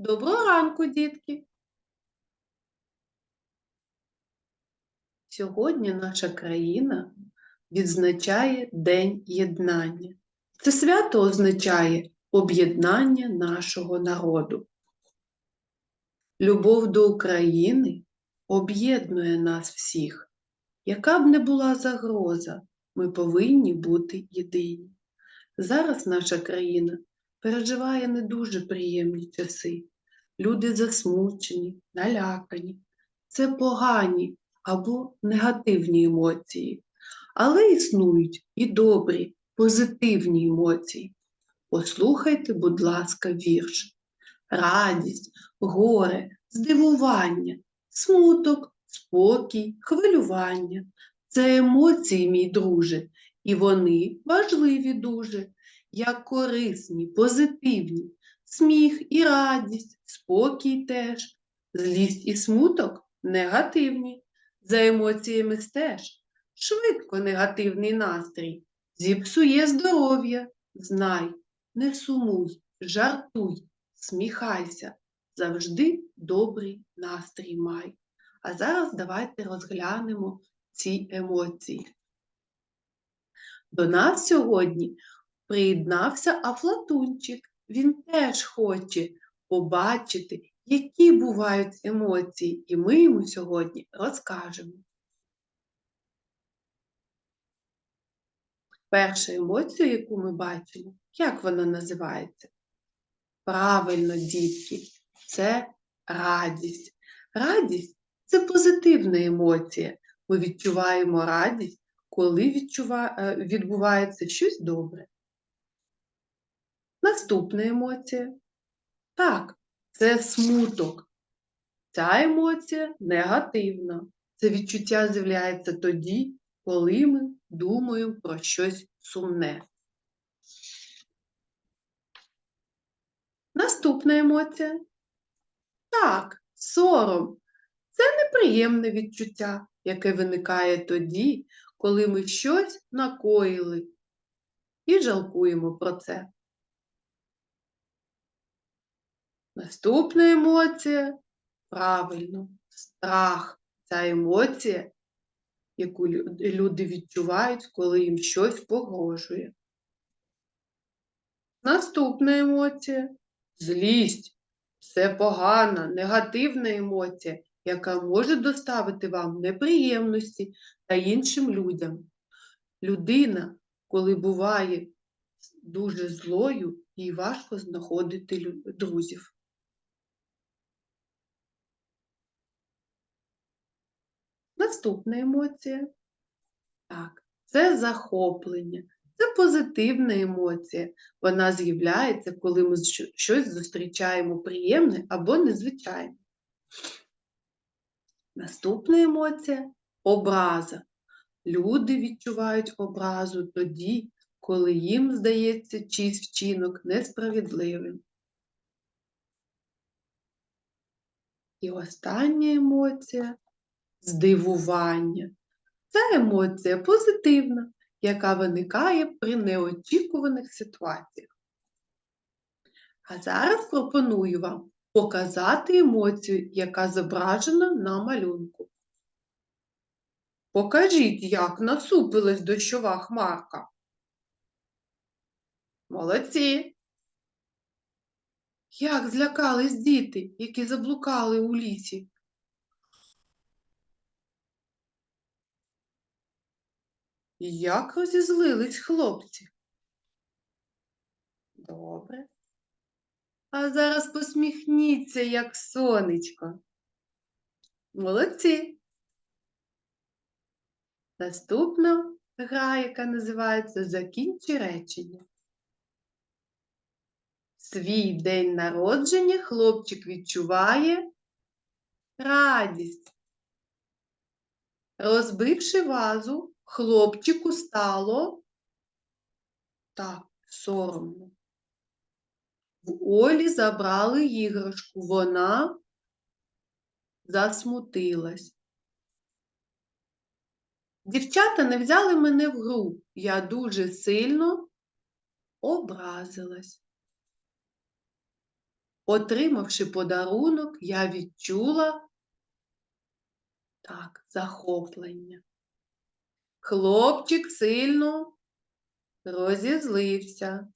Доброго ранку, дітки! Сьогодні наша країна відзначає День єднання. Це свято означає об'єднання нашого народу. Любов до України об'єднує нас всіх. Яка б не була загроза, ми повинні бути єдині. Зараз наша країна переживає не дуже приємні часи. Люди засмучені, налякані. Це погані або негативні емоції, але існують і добрі, позитивні емоції. Послухайте, будь ласка, вірш. Радість, горе, здивування, смуток, спокій, хвилювання. Це емоції, мій друже, і вони важливі дуже, як корисні, позитивні, сміх і радість, спокій теж, злість і смуток негативні. За емоціями стеж. Швидко негативний настрій зіпсує здоров'я. Знай, не сумуй, жартуй, сміхайся, завжди добрий настрій май. А зараз давайте розглянемо ці емоції. До нас сьогодні приєднався Афлатунчик. Він теж хоче побачити, які бувають емоції, і ми йому сьогодні розкажемо. Перша емоція, яку ми бачимо, як вона називається? Правильно, дітки, це радість. Радість це позитивна емоція. Ми відчуваємо радість, коли е, відбувається щось добре. Наступна емоція. Так, це смуток. Ця емоція негативна. Це відчуття з'являється тоді, коли ми думаємо про щось сумне. Наступна емоція. Так, сором. Це неприємне відчуття, яке виникає тоді, коли ми щось накоїли і жалкуємо про це. Наступна емоція правильно, страх. Ця емоція, яку люди відчувають, коли їм щось погрожує. Наступна емоція злість. Це погана, негативна емоція, яка може доставити вам неприємності та іншим людям. Людина, коли буває дуже злою, їй важко знаходити друзів. Наступна емоція. Так, це захоплення. Це позитивна емоція. Вона з'являється, коли ми щось зустрічаємо приємне або незвичайне. Наступна емоція образа. Люди відчувають образу тоді, коли їм здається чийсь вчинок несправедливим. І остання емоція здивування. Це емоція позитивна, яка виникає при неочікуваних ситуаціях. А зараз пропоную вам показати емоцію, яка зображена на малюнку. Покажіть, як насупилась дощова хмарка. Молодці! Як злякались діти, які заблукали у лісі. Як розізлились хлопці? Добре. А зараз посміхніться, як сонечко. Молодці. Наступна гра, яка називається Закінчи речення. Свій день народження хлопчик відчуває радість. Розбивши вазу, хлопчику стало так, соромно. В Олі забрали іграшку, вона засмутилась. Дівчата не взяли мене в гру. Я дуже сильно образилась. Отримавши подарунок, я відчула так, захоплення. Хлопчик сильно розізлився.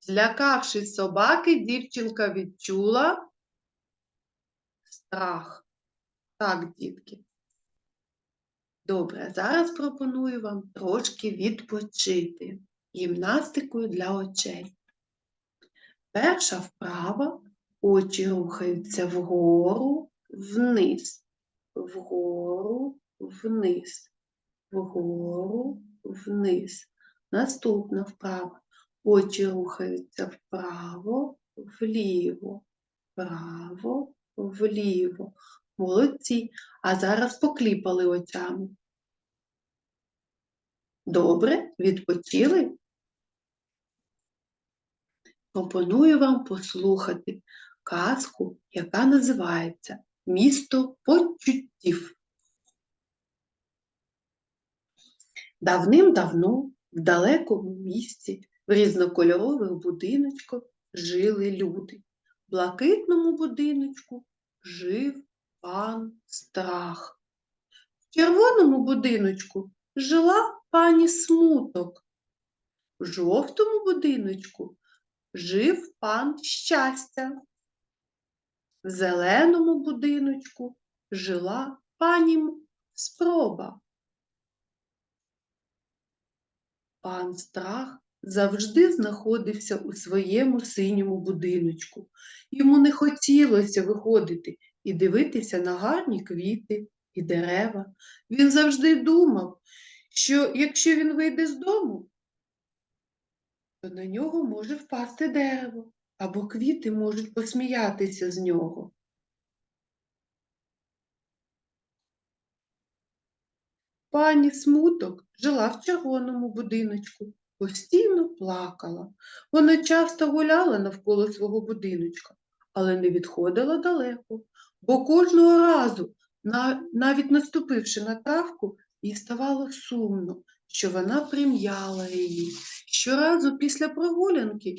Злякавшись собаки, дівчинка відчула страх. Так, дітки. Добре, зараз пропоную вам трошки відпочити гімнастикою для очей. Перша вправа очі рухаються вгору, вниз, вгору, вниз, вгору, вниз. Наступна вправа. Очі рухаються вправо, вліво, вправо, вліво. Молодці. А зараз покліпали очами. Добре, відпочили? Пропоную вам послухати казку, яка називається Місто почуттів. Давним-давно в далекому місті в різнокольорових будиночках жили люди. В блакитному будиночку жив пан страх. В червоному будиночку жила пані смуток. В жовтому будиночку жив пан щастя. В зеленому будиночку жила пані спроба. Пан страх завжди знаходився у своєму синьому будиночку. Йому не хотілося виходити і дивитися на гарні квіти і дерева. Він завжди думав, що якщо він вийде з дому, то на нього може впасти дерево, або квіти можуть посміятися з нього. Пані смуток жила в червоному будиночку, постійно плакала. Вона часто гуляла навколо свого будиночка, але не відходила далеко, бо кожного разу, навіть наступивши на травку, їй ставало сумно, що вона прим'яла її. Щоразу після прогулянки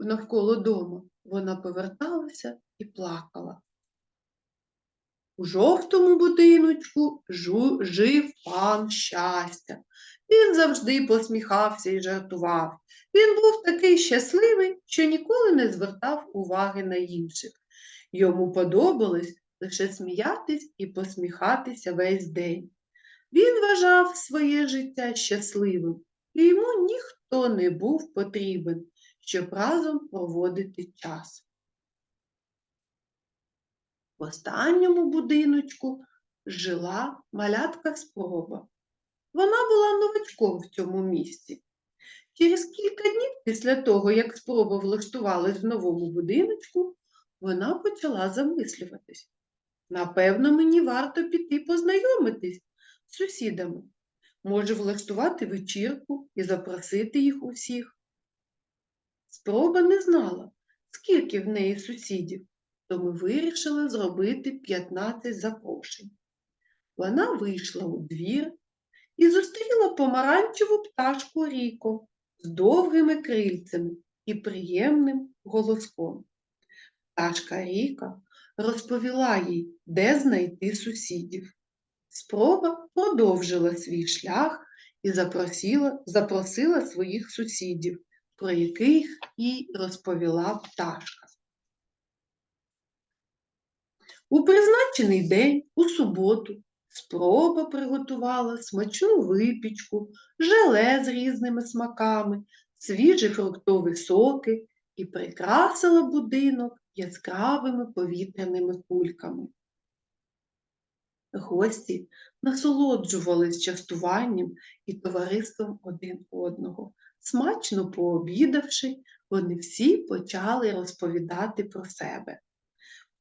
навколо дому вона поверталася і плакала. У жовтому будиночку жив пан щастя. Він завжди посміхався і жартував. Він був такий щасливий, що ніколи не звертав уваги на інших. Йому подобалось лише сміятись і посміхатися весь день. Він вважав своє життя щасливим, і йому ніхто не був потрібен, щоб разом проводити час. В останньому будиночку жила малятка спроба. Вона була новачком в цьому місці. Через кілька днів після того, як спроба влаштувалась в новому будиночку, вона почала замислюватись. Напевно, мені варто піти познайомитись з сусідами. Може влаштувати вечірку і запросити їх усіх. Спроба не знала, скільки в неї сусідів, тому вирішили зробити 15 запрошень. Вона вийшла у двір і зустріла помаранчеву пташку Ріко з довгими крильцями і приємним голоском. Пташка Ріка розповіла їй, де знайти сусідів. Спроба продовжила свій шлях і запросила, запросила своїх сусідів, про яких і розповіла пташка. У призначений день, у суботу, спроба приготувала смачну випічку, желе з різними смаками, свіжі фруктові соки і прикрасила будинок яскравими повітряними кульками. Гості насолоджувались частуванням і товариством один одного. Смачно пообідавши, вони всі почали розповідати про себе.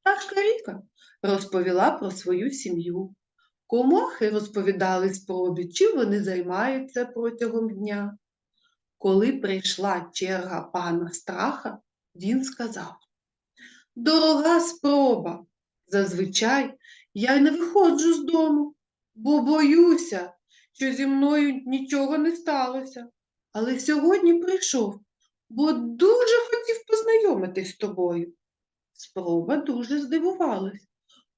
Пташка Ріка розповіла про свою сім'ю. Комахи розповідали спробі, чим вони займаються протягом дня. Коли прийшла черга пана страха, він сказав Дорога спроба, зазвичай я не виходжу з дому, бо боюся, що зі мною нічого не сталося. Але сьогодні прийшов, бо дуже хотів познайомитись з тобою. Спроба дуже здивувалась,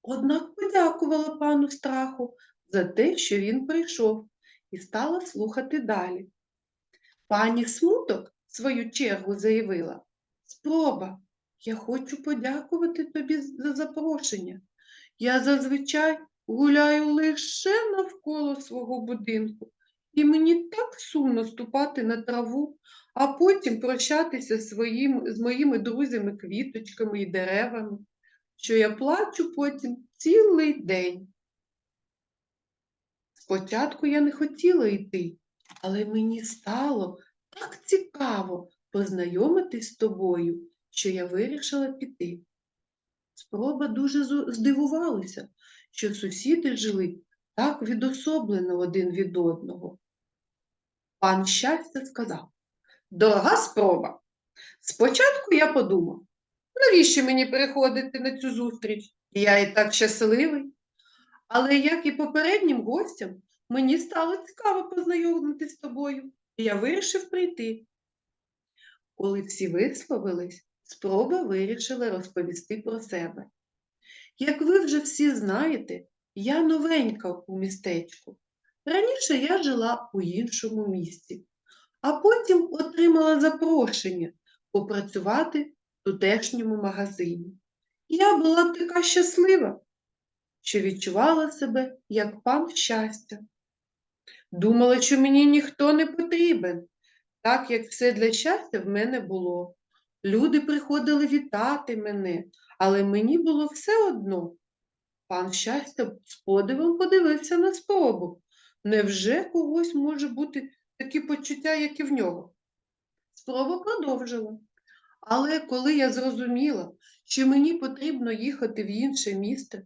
однак подякувала пану страху за те, що він прийшов, і стала слухати далі. Пані смуток, в свою чергу, заявила Спроба, я хочу подякувати тобі за запрошення. Я зазвичай гуляю лише навколо свого будинку, і мені так сумно ступати на траву, а потім прощатися своїм, з моїми друзями, квіточками і деревами, що я плачу потім цілий день. Спочатку я не хотіла йти, але мені стало так цікаво познайомитись з тобою, що я вирішила піти. Спроба дуже здивувалася, що сусіди жили так відособлено один від одного. Пан щастя сказав, дорога спроба, спочатку я подумав, навіщо мені приходити на цю зустріч? Я і так щасливий. Але як і попереднім гостям, мені стало цікаво познайомитись з тобою, і я вирішив прийти. Коли всі висловились, спроба вирішила розповісти про себе. Як ви вже всі знаєте, я новенька у містечку. Раніше я жила у іншому місті, а потім отримала запрошення попрацювати в тутешньому магазині. Я була така щаслива, що відчувала себе як пан щастя. Думала, що мені ніхто не потрібен, так як все для щастя в мене було. Люди приходили вітати мене, але мені було все одно. Пан щастя з подивом подивився на спробу. Невже когось може бути такі почуття, як і в нього? Спроба продовжила. Але коли я зрозуміла, що мені потрібно їхати в інше місто,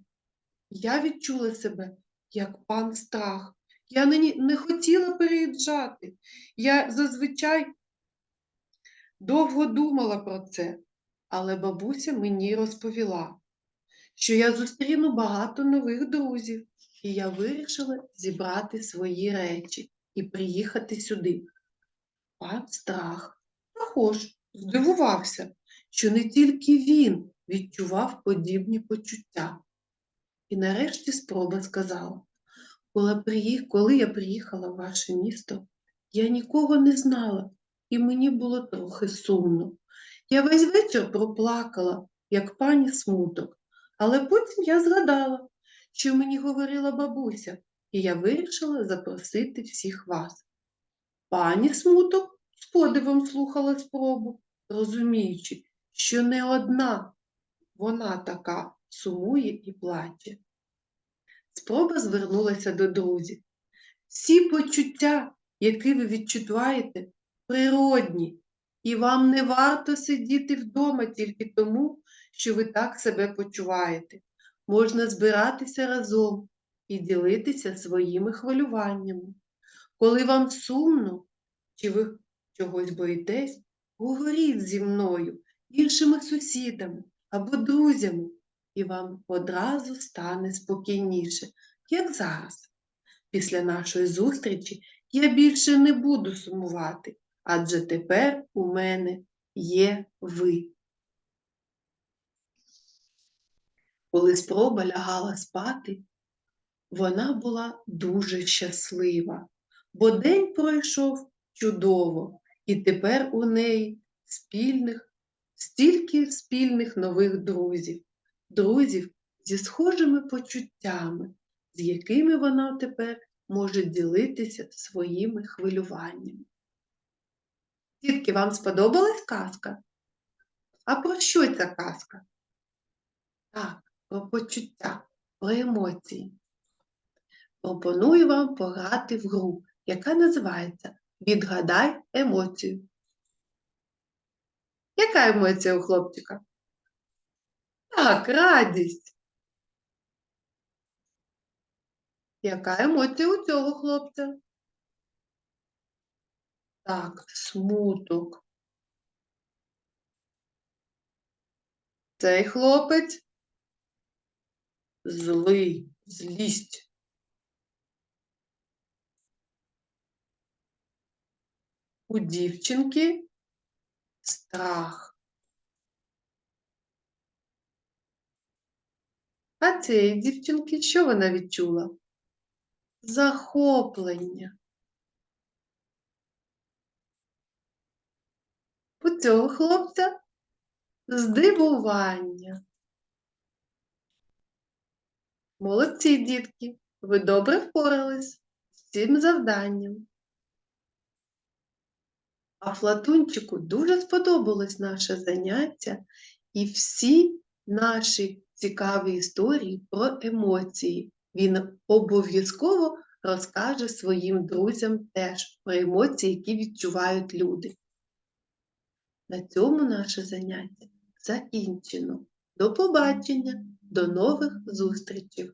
я відчула себе як пан страх. Я не, не хотіла переїжджати. Я зазвичай довго думала про це, але бабуся мені розповіла, що я зустріну багато нових друзів, і я вирішила зібрати свої речі і приїхати сюди. Пан страх також здивувався, що не тільки він відчував подібні почуття. І нарешті спроба сказала, коли, коли я приїхала в ваше місто, я нікого не знала, і мені було трохи сумно. Я весь вечір проплакала, як пані смуток, але потім я згадала, що мені говорила бабуся, і я вирішила запросити всіх вас. Пані смуток з подивом слухала спробу, розуміючи, що не одна вона така сумує і плаче. Спроба звернулася до друзів. Всі почуття, які ви відчуваєте, природні, і вам не варто сидіти вдома тільки тому, що ви так себе почуваєте. Можна збиратися разом і ділитися своїми хвилюваннями. Коли вам сумно, чи ви чогось боїтесь, говоріть зі мною, іншими сусідами або друзями, і вам одразу стане спокійніше, як зараз. Після нашої зустрічі я більше не буду сумувати, адже тепер у мене є ви. Коли спроба лягала спати, вона була дуже щаслива, бо день пройшов чудово, і тепер у неї спільних, стільки спільних нових друзів, друзів зі схожими почуттями, з якими вона тепер може ділитися своїми хвилюваннями. Дітки, вам сподобалась казка? А про що ця казка? Так, про почуття, про емоції. Пропоную вам пограти в гру, яка називається Відгадай емоцію. Яка емоція у хлопчика? Так, радість. Яка емоція у цього хлопця? Так, смуток. Цей хлопець злий, злість. У дівчинки страх. А цієї дівчинки що вона відчула? Захоплення. У цього хлопця здивування. Молодці, дітки, ви добре впорались з цим завданням. А Флатунчику дуже сподобалось наше заняття і всі наші цікаві історії про емоції. Він обов'язково розкаже своїм друзям теж про емоції, які відчувають люди. На цьому наше заняття закінчено. До побачення, до нових зустрічей!